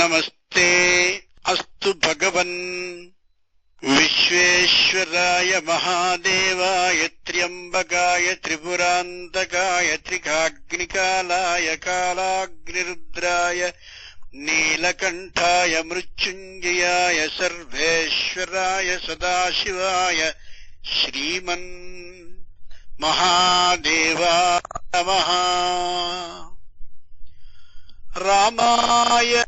नमस्ते। अस्तु भगवन्। विश्वेश्वराय महादेवाय त्र्यम्बकाय त्रिपुरान्तकाय त्रिकाग्निकालाय कालाग्निरुद्राय नीलकण्ठाय मृत्युञ्जयाय सर्वेश्वराय सदाशिवाय श्रीमन् महादेवा नमः। रामाय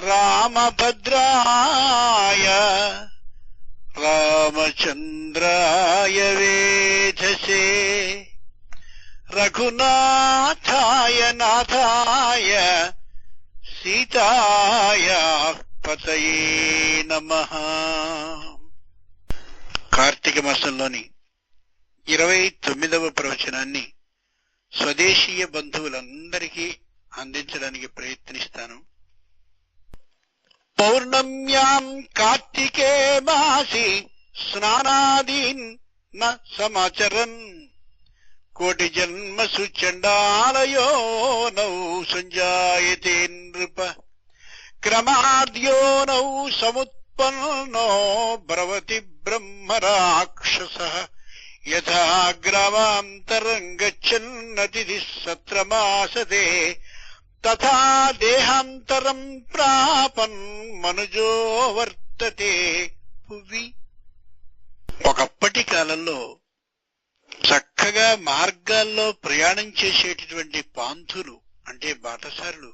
రామభద్రాయ రామచంద్రాయ వేధసే రఘునాథాయ నాథాయ సీతాయ పతయే నమ. కార్తీక మాసంలోని ఇరవై తొమ్మిదవ ప్రవచనాన్ని స్వదేశీయ బంధువులందరికీ అందించడానికి ప్రయత్నిస్తాను. పౌర్ణమ్యాం కార్తికే మాసి స్నానాదీన్ న సమాచరన్ కోటి జన్మసు చండాలయో నౌ సంజాయతే నృప క్రమాద్యో నౌ సముత్పన్నో భ్రవతి బ్రహ్మరాక్షస యథా గ్రామాంతరం తథా దేహాంతరం ప్రాపన్ మనుజో వర్తతే. పువి ఒకప్పటి కాలంలో చక్కగా మార్గాల్లో ప్రయాణం చేసేటటువంటి పాంథులు అంటే బాటసారులు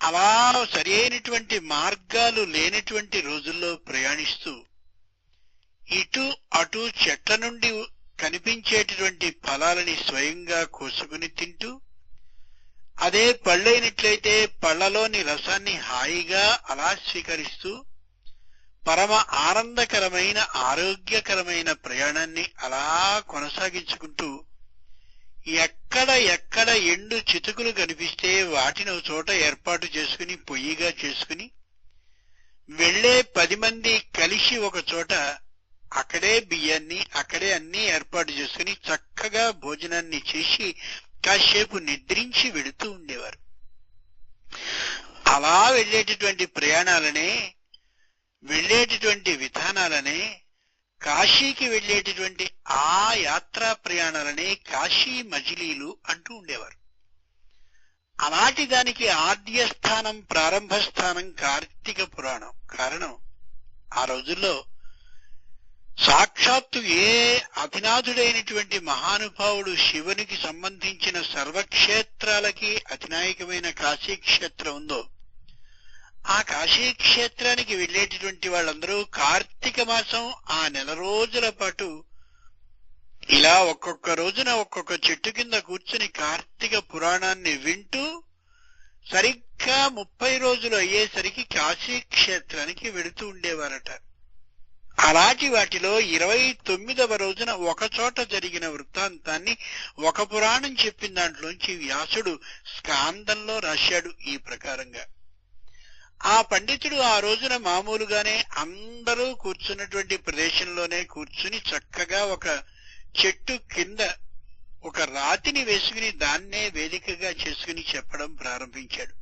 అలా సరి అయినటువంటి మార్గాలు లేనటువంటి రోజుల్లో ప్రయాణిస్తూ ఇటు అటు చెట్ల నుండి కనిపించేటటువంటి ఫలాలని స్వయంగా కోసుకుని తింటూ అదే పళ్ళైనట్లయితే పళ్ళలోని రసాన్ని హాయిగా అలా స్వీకరిస్తూ పరమ ఆనందకరమైన ఆరోగ్యకరమైన ప్రయాణాన్ని అలా కొనసాగించుకుంటూ ఎక్కడ ఎక్కడ ఎండు చితుకులు కనిపిస్తే వాటిని ఒక చోట ఏర్పాటు చేసుకుని పొయ్యిగా చేసుకుని వెళ్ళే పది మంది కలిసి ఒక చోట అక్కడే బియ్యాన్ని అక్కడే అన్ని ఏర్పాటు చేసుకుని చక్కగా భోజనాన్ని చేసి కాసేపు నిద్రించి వెళుతూ ఉండేవారు. అలా వెళ్ళేటటువంటి ప్రయాణాలనే వెళ్ళేటటువంటి విధానాలనే కాశీకి వెళ్ళేటటువంటి ఆ యాత్రా ప్రయాణాలనే కాశీ మజిలీలు అంటూ ఉండేవారు. అలాంటి దానికి ఆద్య స్థానం ప్రారంభ స్థానం కార్తీక పురాణం. కారణం ఆ రోజుల్లో సాక్షాత్తు ఏ అధినాథుడైనటువంటి మహానుభావుడు శివునికి సంబంధించిన సర్వక్షేత్రాలకి అధినాయకమైన కాశీక్షేత్రం ఉందో ఆ కాశీక్షేత్రానికి వెళ్ళేటటువంటి వాళ్ళందరూ కార్తీక మాసం ఆ నెల రోజుల పాటు ఇలా ఒక్కొక్క రోజున ఒక్కొక్క చెట్టు కింద కూర్చుని కార్తీక పురాణాన్ని వింటూ సరిగ్గా ముప్పై రోజులు అయ్యేసరికి కాశీక్షేత్రానికి వెళుతూ ఉండేవారట. అలాంటి వాటిలో ఇరవై తొమ్మిదవ రోజున ఒక చోట జరిగిన వృత్తాంతాన్ని ఒక పురాణం చెప్పిన దాంట్లోంచి వ్యాసుడు స్కాందంలో రాశాడు ఈ ప్రకారంగా. ఆ పండితుడు ఆ రోజున మామూలుగానే అందరూ కూర్చున్నటువంటి ప్రదేశంలోనే కూర్చుని చక్కగా ఒక చెట్టు కింద ఒక రాతిని వేసుకుని దాన్నే వేదికగా చేసుకుని చెప్పడం ప్రారంభించాడు.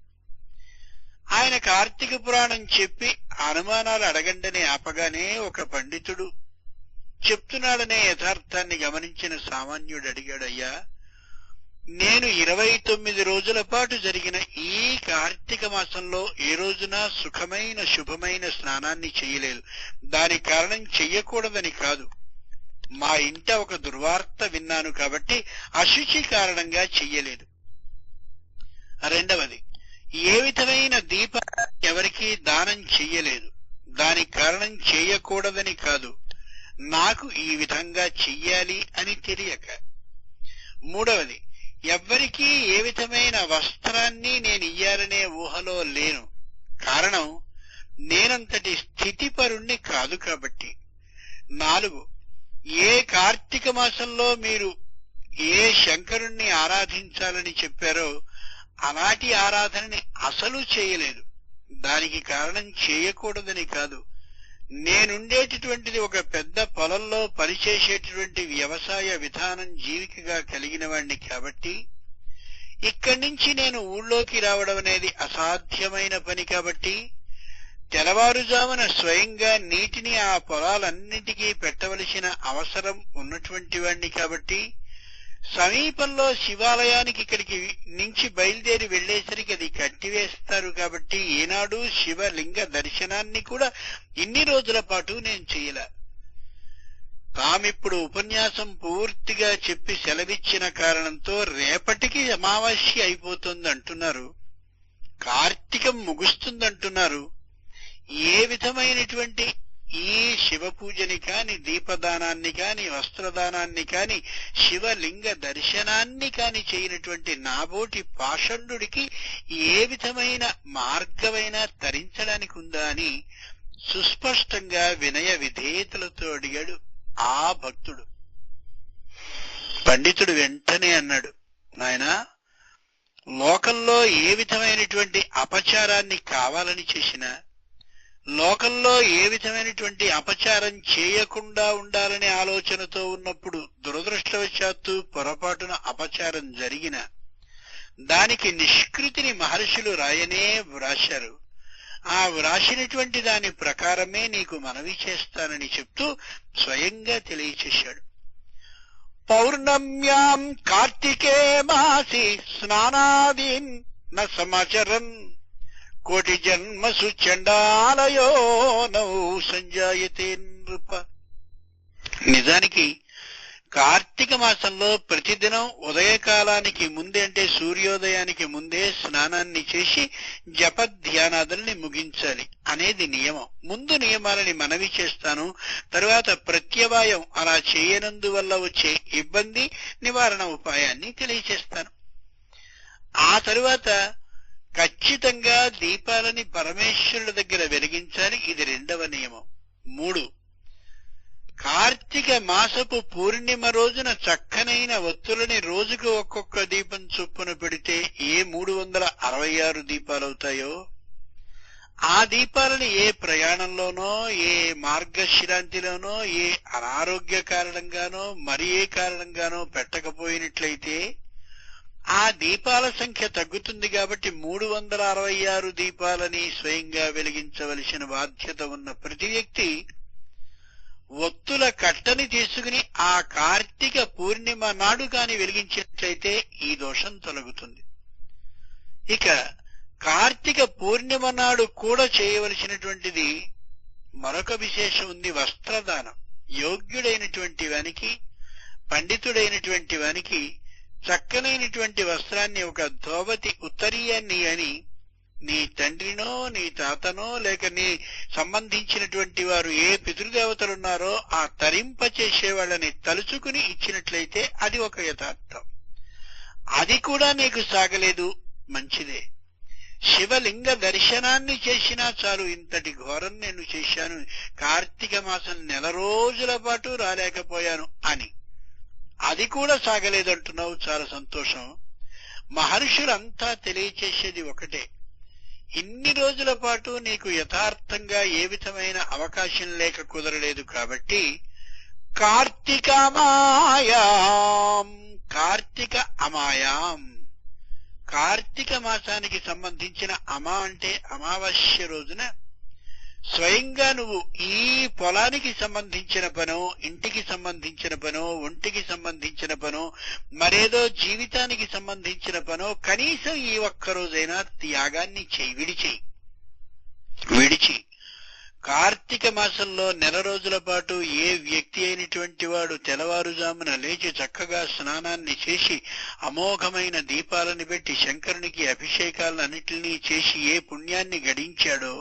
ఆయన కార్తీక పురాణం చెప్పి అనుమానాలు అడగండని ఆపగానే ఒక పండితుడు చెప్తున్నాడనే యథార్థాన్ని గమనించిన సామాన్యుడు అడిగాడయ్యా నేను ఇరవై తొమ్మిది రోజుల పాటు జరిగిన ఈ కార్తీక మాసంలో ఏ రోజున సుఖమైన శుభమైన స్నానాన్ని చేయలేదు. దాని కారణం చెయ్యకూడదని కాదు. మా ఇంట ఒక దుర్వార్త విన్నాను కాబట్టి అశుచి కారణంగా చెయ్యలేదు. రెండవది ఏ విధమైన దీప ఎవరికీ దానం చెయ్యలేదు. దాని కారణం చేయకూడదని కాదు. నాకు ఈ విధంగా చెయ్యాలి అని తెలియక. మూడవది ఎవ్వరికీ ఏ విధమైన వస్త్రాన్ని నేను ఇయ్యాలనే ఊహలో లేను. కారణం నేనంతటి స్థితిపరుణ్ణి కాదు కాబట్టి. నాలుగు ఏ కార్తీక మాసంలో మీరు ఏ శంకరుణ్ణి ఆరాధించాలని చెప్పారో అలాంటి ఆరాధనని అసలు చేయలేదు. దానికి కారణం చేయకూడదని కాదు. నేనుండేటటువంటిది ఒక పెద్ద పొలంలో పనిచేసేటటువంటి వ్యవసాయ విధానం జీవికగా కలిగిన వాణ్ణి కాబట్టి ఇక్కడి నుంచి నేను ఊళ్ళోకి రావడం అనేది అసాధ్యమైన పని కాబట్టి తెల్లవారుజామున స్వయంగా నీటిని ఆ పొలాలన్నిటికీ పెట్టవలసిన అవసరం ఉన్నటువంటి వాణ్ణి కాబట్టి సమీపంలో శివాలయానికి ఇక్కడికి నుంచి బయలుదేరి వెళ్ళేసరికి అది కట్టివేస్తారు కాబట్టి ఈనాడు శివలింగ దర్శనాన్ని కూడా ఇన్ని రోజుల పాటు నేను చేయలే. తామిప్పుడు ఉపన్యాసం పూర్తిగా చెప్పి సెలవిచ్చిన కారణంతో రేపటికి అమావాస్య అయిపోతుంది అంటున్నారు. కార్తీకం ముగుస్తుందంటున్నారు. ఏ విధమైనటువంటి ఈ శివ పూజని కాని దీపదానాన్ని కాని వస్త్రదానాన్ని కాని శివలింగ దర్శనాన్ని కాని చేయనటువంటి నాబోటి పాషండుడికి ఏ విధమైన మార్గమైనా తరించడానికి ఉందా అని సుస్పష్టంగా వినయ విధేయతలతో అడిగాడు ఆ భక్తుడు. పండితుడు వెంటనే అన్నాడు నాయనా లోకంలో ఏ విధమైనటువంటి అపచారాన్ని కావాలని చేసినా లోకంలో ఏ విధమైనటువంటి అపచారం చేయకుండా ఉండాలనే ఆలోచనతో ఉన్నప్పుడు దురదృష్టవశాత్తు పొరపాటున అపచారం జరిగిన దానికి నిష్కృతిని మహర్షులు రాయనే వ్రాశారు. ఆ వ్రాసినటువంటి దాని ప్రకారమే నీకు మనవి చేస్తానని చెప్తూ స్వయంగా తెలియచేశాడు. పౌర్ణమ్యాం కార్తికే మాసి స్నానాదీన్ న సమాచరన్. కోటి జన్మసు చండాలయో నౌ సంజాయతే నృప. నిజానికి కార్తీక మాసంలో ప్రతిదినం ఉదయకాలానికి ముందే అంటే సూర్యోదయానికి ముందే స్నానాన్ని చేసి జప ధ్యానాదుల్ని ముగించాలి అనేది నియమం. ముందు నియమాలని మనవి చేస్తాను. తరువాత ప్రత్యవాయం అలా చేయనందువల్ల వచ్చే ఇబ్బంది నివారణ ఉపాయాన్ని తెలియచేస్తాను. ఆ తరువాత ఖచ్చితంగా దీపాలని పరమేశ్వరుడి దగ్గర వెలిగించాలి. ఇది రెండవ నియమం. మూడు. కార్తీక మాసపు పూర్ణిమ రోజున చక్కనైన ఒత్తులని రోజుకు ఒక్కొక్క దీపం చొప్పున పెడితే ఏ మూడు వందల అరవై ఆరు దీపాలవుతాయో? ఆ దీపాలను ఏ ప్రయాణంలోనో ఏ మార్గశ్రాంతిలోనో ఏ అనారోగ్య కారణంగానో మరి ఏ కారణంగానో పెట్టకపోయినట్లయితే ఆ దీపాల సంఖ్య తగ్గుతుంది కాబట్టి మూడు వందల అరవై ఆరు దీపాలని స్వయంగా వెలిగించవలసిన బాధ్యత ఉన్న ప్రతి వ్యక్తి ఒత్తుల కట్టని తీసుకుని ఆ కార్తీక పూర్ణిమ నాడు కాని వెలిగించినట్లయితే ఈ దోషం తొలగుతుంది. ఇక కార్తీక పూర్ణిమ నాడు కూడా చేయవలసినటువంటిది మరొక విశేషం ఉంది వస్త్రదానం. యోగ్యుడైనటువంటి వానికి పండితుడైనటువంటి వానికి చక్కనైనటువంటి వస్త్రాన్ని ఒక ధోవతి ఉత్తరీయాన్ని అని నీ తండ్రినో నీ తాతనో లేక నీ సంబంధించినటువంటి వారు ఏ పితృదేవతలున్నారో ఆ తరింప చేసే వాళ్ళని తలుచుకుని ఇచ్చినట్లయితే అది ఒక యథార్థం. అది కూడా నీకు సాగలేదు మంచిదే. శివలింగ దర్శనాన్ని చేసినా చాలు ఇంతటి ఘోరం నేను చేశాను కార్తీక మాసం నెల రోజుల పాటు రాలేకపోయాను అని. అది కూడా సాగలేదంటున్నావు చాలా సంతోషం. మహర్షులంతా తెలియచేసేది ఒకటే. ఇన్ని రోజుల పాటు నీకు యథార్థంగా ఏ విధమైన అవకాశం లేక కుదరలేదు కాబట్టి కార్తీకమాయాం కార్తీక అమాయాం. కార్తీక మాసానికి సంబంధించిన అమా అంటే అమావాస్య రోజున స్వయంగా నువ్వు ఈ పొలానికి సంబంధించిన పనో ఇంటికి సంబంధించిన పనో ఒంటికి సంబంధించిన పనో మరేదో జీవితానికి సంబంధించిన పనో కనీసం ఈ ఒక్కరోజైనా త్యాగాన్ని చేయి విడిచి విడిచి కార్తీక మాసంలో నెల రోజుల పాటు ఏ వ్యక్తి అయినటువంటి వాడు తెల్లవారుజామున లేచి చక్కగా స్నానాన్ని చేసి అమోఘమైన దీపాలను పెట్టి శంకరునికి అభిషేకాలన్నిటినీ చేసి ఏ పుణ్యాన్ని గడించాడో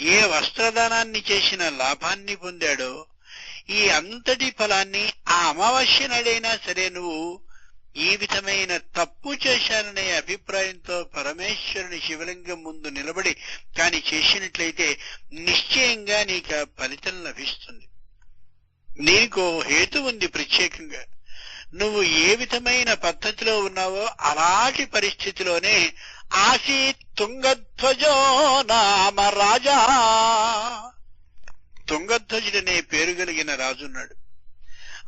ఏ వస్త్రదానాన్ని చేసిన లాభాన్ని పొందాడో ఈ అంతటి ఫలాన్ని ఆ అమావాస్య నాడైనా సరే నువ్వు ఈ విధమైన తప్పు చేశాననే అభిప్రాయంతో పరమేశ్వరుని శివలింగం ముందు నిలబడి కాని చేసినట్లయితే నిశ్చయంగా నీకు ఫలితం లభిస్తుంది. నీకు హేతు ఉంది ప్రత్యేకంగా. నువ్వు ఏ విధమైన పద్ధతిలో ఉన్నావో అలాంటి పరిస్థితిలోనే ఆసీ తుంగధ్వజో నామ రాజా. తుంగధ్వజుడనే పేరు కలిగిన రాజున్నాడు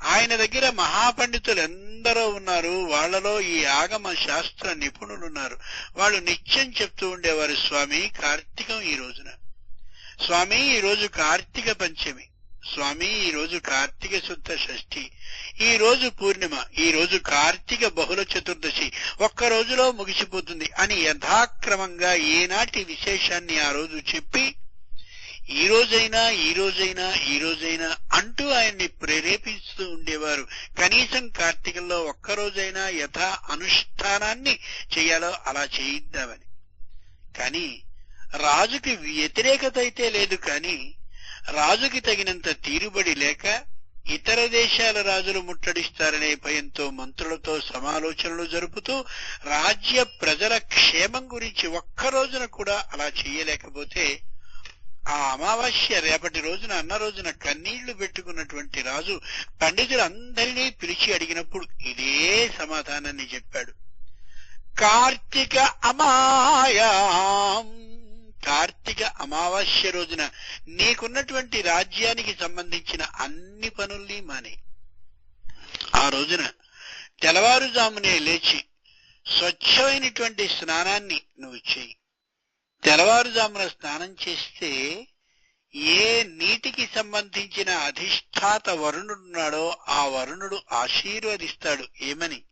ఆయన దగ్గర మహాపండితులు ఎందరో ఉన్నారు. వాళ్ళలో ఈ ఆగమ శాస్త్ర నిపుణులు ఉన్నారు. వాళ్ళు నిత్యం చెప్తూ ఉండేవారు స్వామి కార్తీకం ఈ రోజున. స్వామి ఈ రోజు కార్తీక పంచమి. స్వామి ఈ రోజు కార్తీక శుద్ధ షష్ఠి. ఈ రోజు పూర్ణిమ ఈ రోజు కార్తీక బహుళ చతుర్దశి. ఒక్క రోజులో ముగిసిపోతుంది అని యథాక్రమంగా ఏనాటి విశేషాన్ని ఆ రోజు చెప్పి ఈ రోజైనా ఈ రోజైనా ఈ రోజైనా అంటూ ఆయన్ని ప్రేరేపిస్తూ ఉండేవారు. కనీసం కార్తీకంలో ఒక్క రోజైనా యథా అనుష్ఠానాన్ని చేయాలో అలా చేయిద్దామని. కానీ రాజుకి వ్యతిరేకత అయితే లేదు కానీ రాజుకి తగినంత తీరుబడి లేక ఇతర దేశాల రాజులు ముట్టడిస్తారనే భయంతో మంత్రులతో సమాలోచనలు జరుపుతూ రాజ్య ప్రజల క్షేమం గురించి ఒక్క రోజున కూడా అలా చేయలేకపోతే ఆ అమావాస్య రేపటి రోజున అన్న రోజున కన్నీళ్ళు పెట్టుకున్నటువంటి రాజు పండితులందరినీ పిలిచి అడిగినప్పుడు ఇదే సమాధానాన్ని చెప్పాడు. కార్తీక అమాయాం. కార్తీక అమావాస్య రోజున నీకున్నటువంటి రాజ్యానికి సంబంధించిన అన్ని పనుల్ని మానే. ఆ రోజున తెల్లవారుజామునే లేచి స్వచ్ఛమైనటువంటి స్నానాన్ని నువ్వు చేయి. తెల్లవారుజామున స్నానం చేస్తే ఏ నీటికి సంబంధించిన అధిష్టాత వరుణుడున్నాడో ఆ వరుణుడు ఆశీర్వదిస్తాడు ఏమని?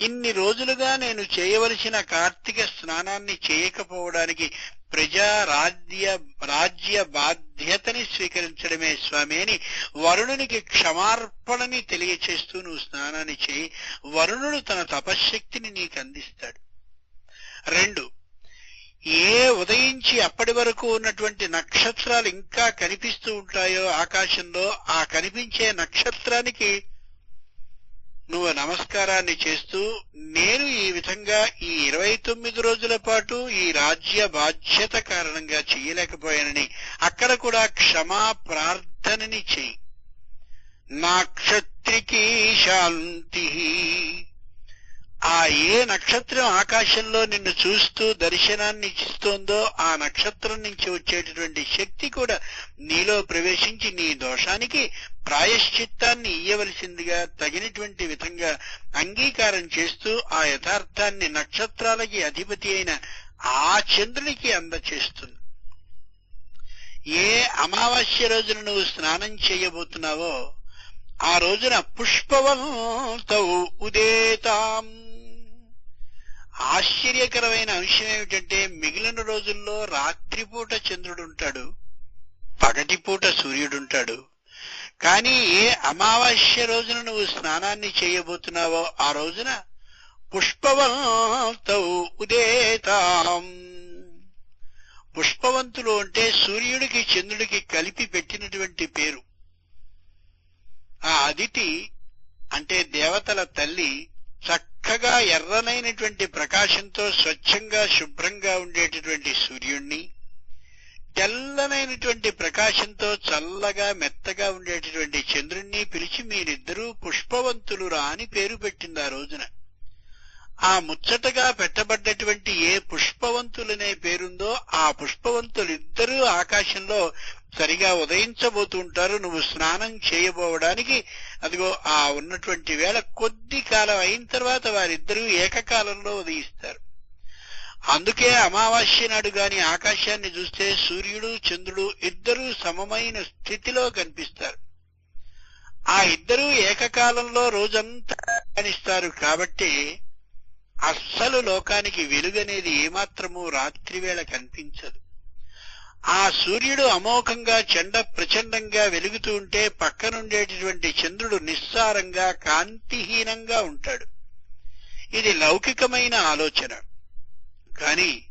ఇన్ని రోజులుగా నేను చేయవలసిన కార్తీక స్నానాన్ని చేయకపోవడానికి ప్రజా రాజ్య రాజ్య బాధ్యతని స్వీకరించడమే స్వామి అని వరుణునికి క్షమార్పణని తెలియచేస్తూ నువ్వు స్నానాన్ని చేయి. వరుణుడు తన తపశ్శక్తిని నీకు అందిస్తాడు. రెండు ఏ ఉదయించి అప్పటి వరకు ఉన్నటువంటి నక్షత్రాలు ఇంకా కనిపిస్తూ ఉంటాయో ఆకాశంలో ఆ కనిపించే నక్షత్రానికి నువ్వు నమస్కారాన్ని చేస్తూ నేను ఈ విధంగా ఈ ఇరవై తొమ్మిది రోజుల పాటు ఈ రాజ్య బాధ్యత కారణంగా చేయలేకపోయానని అక్కడ కూడా క్షమా ప్రార్థనని చెయ్యి. నాక్షత్రికి శాంతి. ఆ ఏ నక్షత్రం ఆకాశంలో నిన్ను చూస్తూ దర్శనాన్ని ఇస్తోందో ఆ నక్షత్రం నుంచి వచ్చేటటువంటి శక్తి కూడా నీలో ప్రవేశించి నీ దోషానికి ప్రాయశ్చిత్తాన్ని ఇయ్యవలసిందిగా తగినటువంటి విధంగా అంగీకారం చేస్తూ ఆ యథార్థాన్ని నక్షత్రాలకి అధిపతి అయిన ఆ చంద్రునికి అందచేస్తుంది. ఏ అమావాస్య రోజున నువ్వు స్నానం చేయబోతున్నావో ఆ రోజున పుష్పవంతౌ ఉదేతాం. ఆశ్చర్యకరమైన అంశం ఏమిటంటే మిగిలిన రోజుల్లో రాత్రిపూట చంద్రుడుంటాడు పగటిపూట సూర్యుడుంటాడు. కానీ ఏ అమావాస్య రోజున నువ్వు స్నానాన్ని చేయబోతున్నావో ఆ రోజున పుష్పవంతౌ ఉదేతాం. పుష్పవంతులు అంటే సూర్యుడికి చంద్రుడికి కలిపి పెట్టినటువంటి పేరు. ఆ అదితి అంటే దేవతల తల్లి చక్కగా ఎర్రనైనటువంటి ప్రకాశంతో స్వచ్ఛంగా శుభ్రంగా ఉండేటటువంటి సూర్యుణ్ణి తెల్లనైనటువంటి ప్రకాశంతో చల్లగా మెత్తగా ఉండేటటువంటి చంద్రుణ్ణి పిలిచి మీరిద్దరూ పుష్పవంతులురా అని పేరు పెట్టింది ఆ రోజున. ఆ ముచ్చటగా పెట్టబడ్డటువంటి ఏ పుష్పవంతులనే పేరుందో ఆ పుష్పవంతులిద్దరూ ఆకాశంలో సరిగా ఉదయించబోతుంటారు నువ్వు స్నానం చేయబోవడానికి. అదిగో ఆ ఉన్నటువంటి వేళ కొద్ది కాలం అయిన తర్వాత వారిద్దరూ ఏకకాలంలో ఉదయిస్తారు. అందుకే అమావాస్య నాడు గాని ఆకాశాన్ని చూస్తే సూర్యుడు చంద్రుడు ఇద్దరూ సమమైన స్థితిలో కనిపిస్తారు. ఆ ఇద్దరూ ఏకకాలంలో రోజంతా కనిస్తారు కాబట్టి అస్సలు లోకానికి వెలుగనేది ఏమాత్రము రాత్రివేళ కనిపించదు. ఆ సూర్యుడు అమోఘంగా చెండ ప్రచండంగా వెలుగుతూ ఉంటే పక్కనుండేటటువంటి చంద్రుడు నిస్సారంగా కాంతిహీనంగా ఉంటాడు. ఇది లౌకికమైన ఆలోచన. కాని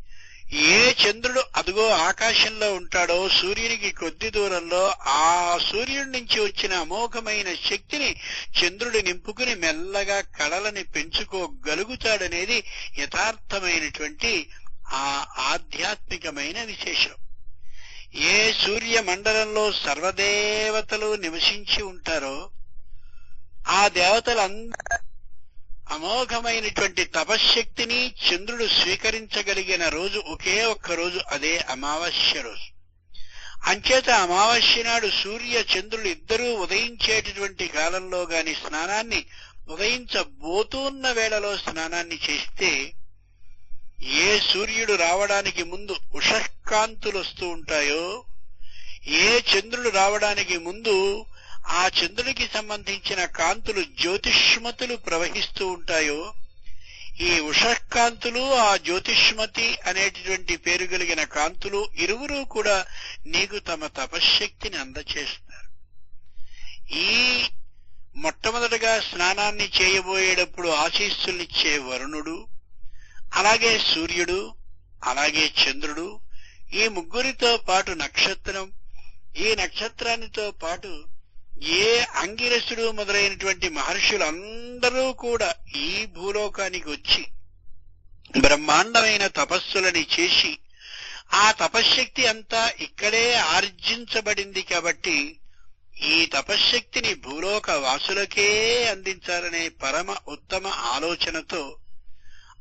ఏ చంద్రుడు అదుగో ఆకాశంలో ఉంటాడో సూర్యునికి కొద్ది దూరంలో ఆ సూర్యుడి నుంచి వచ్చిన అమోఘమైన శక్తిని చంద్రుడు నింపుకుని మెల్లగా కళలని పెంచుకోగలుగుతాడనేది యథార్థమైనటువంటి ఆ ఆధ్యాత్మికమైన విశేషం. ఏ సూర్య మండలంలో సర్వదేవతలు నివసించి ఉంటారో ఆ దేవతలందరూ అమోఘమైనటువంటి తపశ్శక్తిని చంద్రుడు స్వీకరించగలిగిన రోజు ఒకే ఒక్క రోజు అదే అమావాస్య రోజు. అంచేత అమావాస్య నాడు సూర్య చంద్రుడు ఇద్దరూ ఉదయించేటటువంటి కాలంలో గాని స్నానాన్ని ఉదయించబోతున్న వేళలో స్నానాన్ని చేస్తే ఏ సూర్యుడు రావడానికి ముందు ఉషకాంతులు వస్తూ ఉంటాయో ఏ చంద్రుడు రావడానికి ముందు ఆ చంద్రుడికి సంబంధించిన కాంతులు జ్యోతిష్మతులు ప్రవహిస్తూ ఉంటాయో ఈ ఉషకాంతులు ఆ జ్యోతిష్మతి అనేటటువంటి పేరు కలిగిన కాంతులు ఇరువురు కూడా నీకు తమ తపశ్శక్తిని అందచేస్తారు ఈ మొట్టమొదటగా స్నానాన్ని చేయబోయేటప్పుడు ఆశీస్సుల్నిచ్చే వరుణుడు అలాగే సూర్యుడు అలాగే చంద్రుడు ఈ ముగ్గురితో పాటు నక్షత్రం ఈ నక్షత్రానితో పాటు ఏ అంగిరసుడు మొదలైనటువంటి మహర్షులందరూ కూడా ఈ భూలోకానికి వచ్చి బ్రహ్మాండమైన తపస్సులని చేసి ఆ తపశ్శక్తి అంతా ఇక్కడే ఆర్జించబడింది కాబట్టి ఈ తపశ్శక్తిని భూలోక వాసులకే అందించాలనే పరమ ఉత్తమ ఆలోచనతో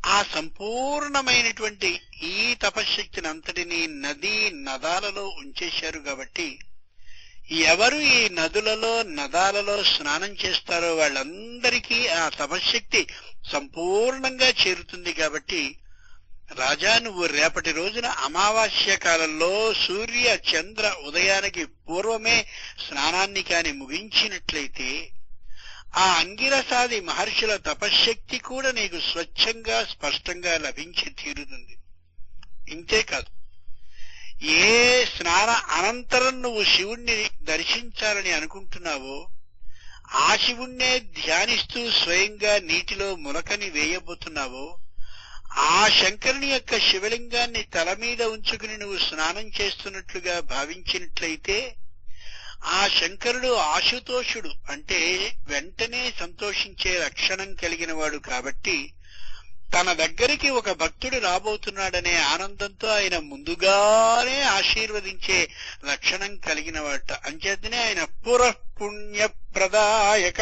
ఆ సంపూర్ణమైనటువంటి ఈ తపశ్శక్తిని అంతటినీ నదీ నదాలలో ఉంచేశారు కాబట్టి ఎవరు ఈ నదులలో నదాలలో స్నానం చేస్తారో వాళ్ళందరికీ ఆ తపశ్శక్తి సంపూర్ణంగా చేరుతుంది కాబట్టి రాజా నువ్వు రేపటి రోజున అమావాస్య కాలంలో సూర్య చంద్ర ఉదయానికి పూర్వమే స్నానాన్ని కాని ముగించినట్లయితే ఆ అంగిరసాది మహర్షుల తపశ్శక్తి కూడా నీకు స్వచ్ఛంగా స్పష్టంగా లభించి తీరుతుంది. ఇంతేకాదు ఏ స్నాన అనంతరం నువ్వు శివుణ్ణి దర్శించాలని అనుకుంటున్నావో ఆ శివుణ్ణే ధ్యానిస్తూ స్వయంగా నీటిలో ములకని వేయబోతున్నావో ఆ శంకరుని యొక్క శివలింగాన్ని తల మీద ఉంచుకుని నువ్వు స్నానం చేస్తున్నట్లుగా భావించినట్లయితే ఆ శంకరుడు ఆశుతోషుడు అంటే వెంటనే సంతోషించే లక్షణం కలిగిన వాడు కాబట్టి తన దగ్గరికి ఒక భక్తుడు రాబోతున్నాడనే ఆనందంతో ఆయన ముందుగానే ఆశీర్వదించే లక్షణం కలిగిన వాట అంచేతనే ఆయన పురఃపుణ్యప్రదాయక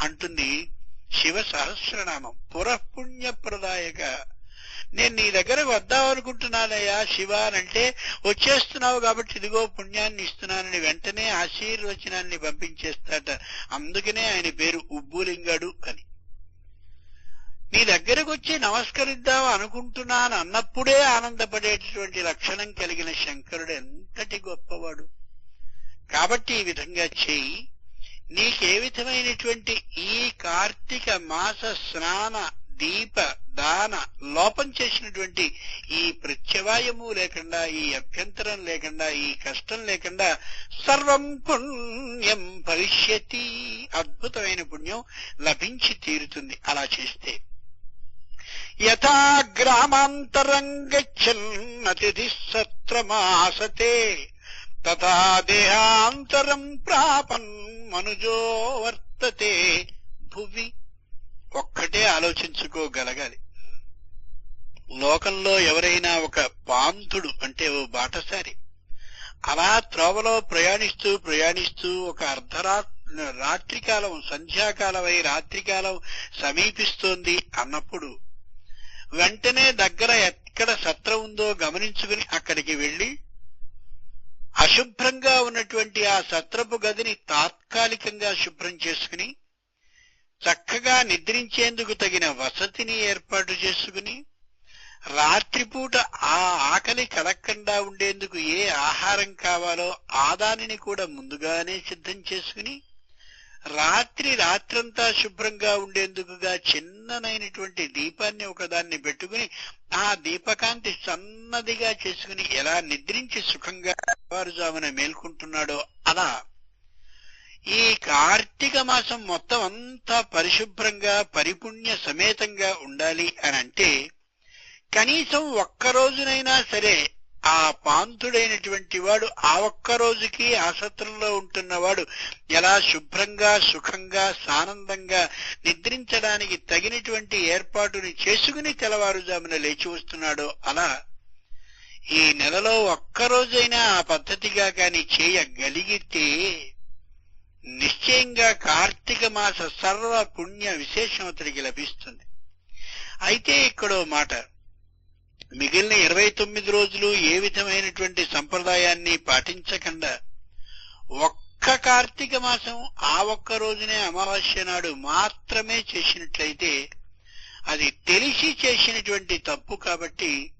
అంటుంది శివ సహస్రనామం. పురఃపుణ్యప్రదాయక నేను నీ దగ్గరకు వద్దాం అనుకుంటున్నానయ్యా శివ అంటే వచ్చేస్తున్నావు కాబట్టి ఇదిగో పుణ్యాన్ని ఇస్తున్నానని వెంటనే ఆశీర్వచనాన్ని పంపించేస్తాట. అందుకనే ఆయన పేరు ఉబ్బులింగడు అని. నీ దగ్గరకు వచ్చి నమస్కరిద్దాం అనుకుంటున్నాను అన్నప్పుడే ఆనందపడేటటువంటి లక్షణం కలిగిన శంకరుడు ఎంతటి గొప్పవాడు. కాబట్టి ఈ విధంగా చేయి. నీకే విధమైనటువంటి ఈ కార్తీక మాస స్నాన దీప దాన లోపం చేసినటువంటి ఈ ప్రత్యవాయము లేకుండా ఈ అభ్యంతరం లేకుండా ఈ కష్టం లేకుండా సర్వం పుణ్యం భవిష్యతి అద్భుతమైన పుణ్యం లభించి తీరుతుంది అలా చేస్తే. యథా గ్రామాంతరం గచ్చన్నతిథి సత్రమాసతే తథా దేహాంతరం ప్రాపన్ మనుజో వర్తతే భువి ఒక్కటే ఆలోచించుకోగలగాలి. లోకంలో ఎవరైనా ఒక పాంతుడు అంటే ఓ బాటసారి అలా త్రోవలో ప్రయాణిస్తూ ప్రయాణిస్తూ ఒక అర్ధరా రాత్రికాలం సంధ్యాకాలమై రాత్రికాలం సమీపిస్తోంది అన్నప్పుడు వెంటనే దగ్గర ఎక్కడ సత్రం ఉందో గమనించుకుని అక్కడికి వెళ్ళి అశుభ్రంగా ఉన్నటువంటి ఆ సత్రపు గదిని తాత్కాలికంగా శుభ్రం చేసుకుని చక్కగా నిద్రించేందుకు తగిన వసతిని ఏర్పాటు చేసుకుని రాత్రిపూట ఆ ఆకలి కలక్కుండా ఉండేందుకు ఏ ఆహారం కావాలో ఆ దానిని కూడా ముందుగానే సిద్ధం చేసుకుని రాత్రి రాత్రంతా శుభ్రంగా ఉండేందుకుగా చిన్ననైనటువంటి దీపాన్ని ఒకదాన్ని పెట్టుకుని ఆ దీపకాంతి సన్నదిగా చేసుకుని ఎలా నిద్రించి సుఖంగా వారుజామున మేల్కుంటున్నాడో అలా ఈ కార్తీక మాసం మొత్తం అంతా పరిశుభ్రంగా పరిపుణ్య సమేతంగా ఉండాలి అని అంటే కనీసం ఒక్క రోజునైనా సరే ఆ పాంతుడైనటువంటి వాడు ఆ ఒక్క రోజుకి ఆ సత్రంలో ఉంటున్నవాడు ఎలా శుభ్రంగా సుఖంగా సానందంగా నిద్రించడానికి తగినటువంటి ఏర్పాటుని చేసుకుని తెల్లవారుజామున లేచి వస్తున్నాడో అలా ఈ నెలలో ఒక్కరోజైనా ఆ పద్ధతిగా కాని చేయగలిగితే నిశ్చయంగా కార్తీక మాస సర్వ పుణ్య విశేషం అతడికి లభిస్తుంది. అయితే ఇక్కడో మాట. మిగిలిన ఇరవై తొమ్మిది రోజులు ఏ విధమైనటువంటి సంప్రదాయాన్ని పాటించకుండా ఒక్క కార్తీక మాసం ఆ ఒక్క రోజునే అమావాస్య నాడు మాత్రమే చేసినట్లయితే అది తెలిసి చేసినటువంటి తప్పు కాబట్టి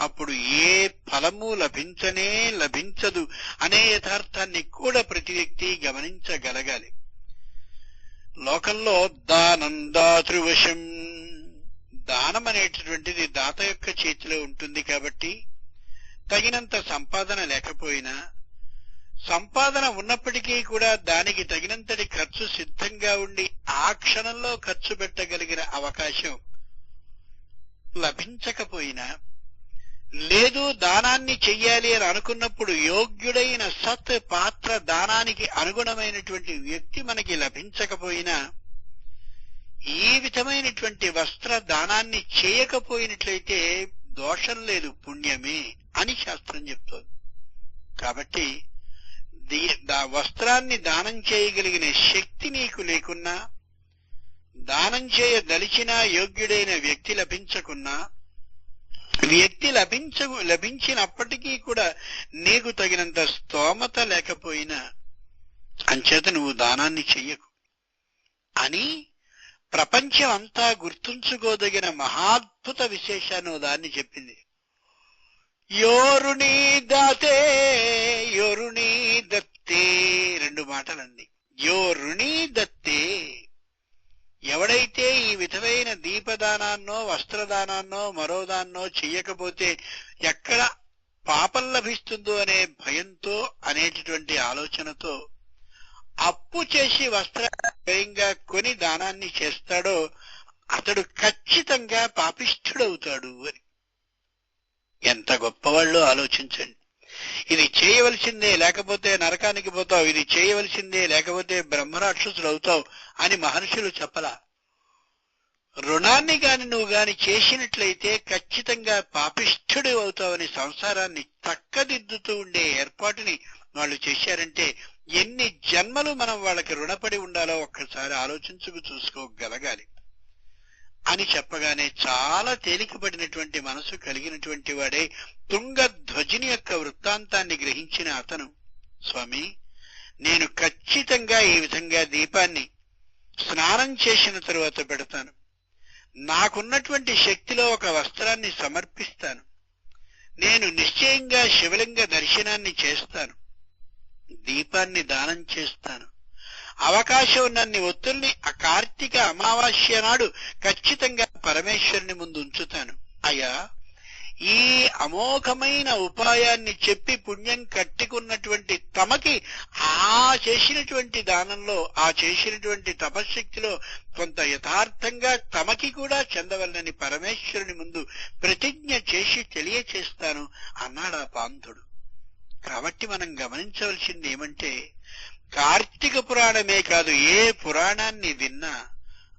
అప్పుడు ఏ ఫలము లభించనే లభించదు అనే యథార్థాన్ని కూడా ప్రతి వ్యక్తి గమనించగలగాలి. లోకంలో దానం దాతృవశం దానం అనేటటువంటిది దాత యొక్క చేతిలో ఉంటుంది కాబట్టి తగినంత సంపాదన లేకపోయినా సంపాదన ఉన్నప్పటికీ కూడా దానికి తగినంతటి ఖర్చు సిద్ధంగా ఉండి ఆ క్షణంలో ఖర్చు పెట్టగలిగిన అవకాశం లభించకపోయినా లేదు దానాన్ని చెయ్యాలి అని అనుకున్నప్పుడు యోగ్యుడైన సత్ పాత్ర దానానికి అనుగుణమైనటువంటి వ్యక్తి మనకి లభించకపోయినా ఈ విధమైనటువంటి వస్త్ర దానాన్ని చేయకపోయినట్లయితే దోషం లేదు పుణ్యమే అని శాస్త్రం చెప్తోంది. కాబట్టి దా వస్త్రాన్ని దానం చేయగలిగిన శక్తి నీకు లేకున్నా దానం చేయదలిచినా యోగ్యుడైన వ్యక్తి లభించకున్నా వ్యక్తి లభించ లభించినప్పటికీ కూడా నీకు తగినంత స్తోమత లేకపోయినా అంచేత నువ్వు దానాన్ని చెయ్యకు. అని ప్రపంచం అంతా గుర్తుంచుకోదగిన మహాద్భుత విశేషాన్ని దాన్ని చెప్పింది. యోరుణి దాతే యోరుణి దత్తే రెండు మాటలండి యోరుణి దత్తే ఎవడైతే ఈ విధమైన దీపదానాన్నో వస్త్రదానాన్నో మరో దాన్నో చెయ్యకపోతే ఎక్కడ పాపం లభిస్తుందో అనే భయంతో అనేటటువంటి ఆలోచనతో అప్పు చేసి వస్త్ర స్వయంగా కొని దానాన్ని చేస్తాడో అతడు ఖచ్చితంగా పాపిష్ఠుడవుతాడు అని. ఎంత గొప్పవాళ్ళు ఆలోచించండి. ఇది చేయవలసిందే లేకపోతే నరకానికి పోతావు. ఇది చేయవలసిందే లేకపోతే బ్రహ్మరాక్షసుడు అవుతావు అని మహర్షులు చెప్పలా. రుణాన్ని గాని నువ్వు గాని చేసినట్లయితే ఖచ్చితంగా పాపిష్ఠుడు అవుతావని సంసారాన్ని చక్కదిద్దుతూ ఉండే ఏర్పాటుని వాళ్ళు చేశారంటే ఎన్ని జన్మలు మనం వాళ్ళకి రుణపడి ఉండాలో ఒక్కసారి ఆలోచించుకు చూసుకోగలగాలి. అని చెప్పగానే చాలా తేలికపడినటువంటి మనసు కలిగినటువంటి వాడే తుంగధ్వజుని యొక్క వృత్తాంతాన్ని గ్రహించిన అతను. స్వామి నేను ఖచ్చితంగా ఈ విధంగా దీపాన్ని స్నానం చేసిన తరువాత పెడతాను. నాకున్నటువంటి శక్తిలో ఒక వస్త్రాన్ని సమర్పిస్తాను. నేను నిశ్చయంగా శివలింగ దర్శనాన్ని చేస్తాను. దీపాన్ని దానం చేస్తాను. అవకాశం ఉన్నన్ని ఒత్తుల్ని ఆ కార్తీక అమావాస్య నాడు ఖచ్చితంగా పరమేశ్వరుని ముందు ఉంచుతాను. అయ్యా ఈ అమోఘమైన ఉపాయాన్ని చెప్పి పుణ్యం కట్టుకున్నటువంటి తమకి ఆ చేసినటువంటి దానంలో ఆ చేసినటువంటి తపశక్తిలో కొంత యథార్థంగా తమకి కూడా చెందవల్లని పరమేశ్వరుని ముందు ప్రతిజ్ఞ చేసి తెలియచేస్తాను అన్నాడు ఆ పాంతుడు కాబట్టి మనం గమనించవలసింది ఏమంటే కార్తీక పురాణమే కాదు ఏ పురాణాన్ని విన్నా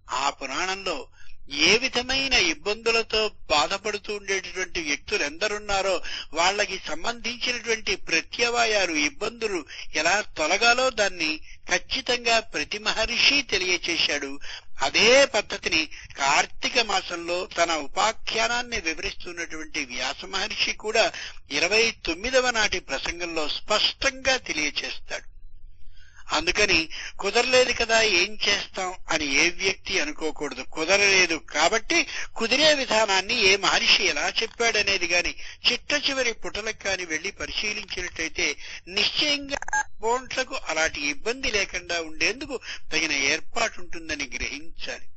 ఆ పురాణంలో ఏ విధమైన ఇబ్బందులతో బాధపడుతూ ఉండేటటువంటి వ్యక్తులు ఎందరున్నారో వాళ్ళకి సంబంధించినటువంటి ప్రత్యవాయాలు ఇబ్బందులు ఎలా తొలగాలో దాన్ని ఖచ్చితంగా ప్రతి మహర్షి తెలియచేశాడు. అదే పద్ధతిని కార్తీక మాసంలో తన ఉపాఖ్యానాన్ని వివరిస్తున్నటువంటి వ్యాస మహర్షి కూడా ఇరవై తొమ్మిదవ నాటి ప్రసంగంలో స్పష్టంగా తెలియచేస్తాడు. అందుకని కుదరలేదు కదా ఏం చేస్తాం అని ఏ వ్యక్తి అనుకోకూడదు. కుదరలేదు కాబట్టి కుదిరే విధానాన్ని ఏ మహర్షి ఎలా చెప్పాడనేది గాని చిట్ట చివరి పుటలకు కాని వెళ్ళి పరిశీలించినట్లయితే నిశ్చయంగా బోంట్లకు అలాంటి ఇబ్బంది లేకుండా ఉండేందుకు తగిన ఏర్పాటు ఉంటుందని గ్రహించాలి.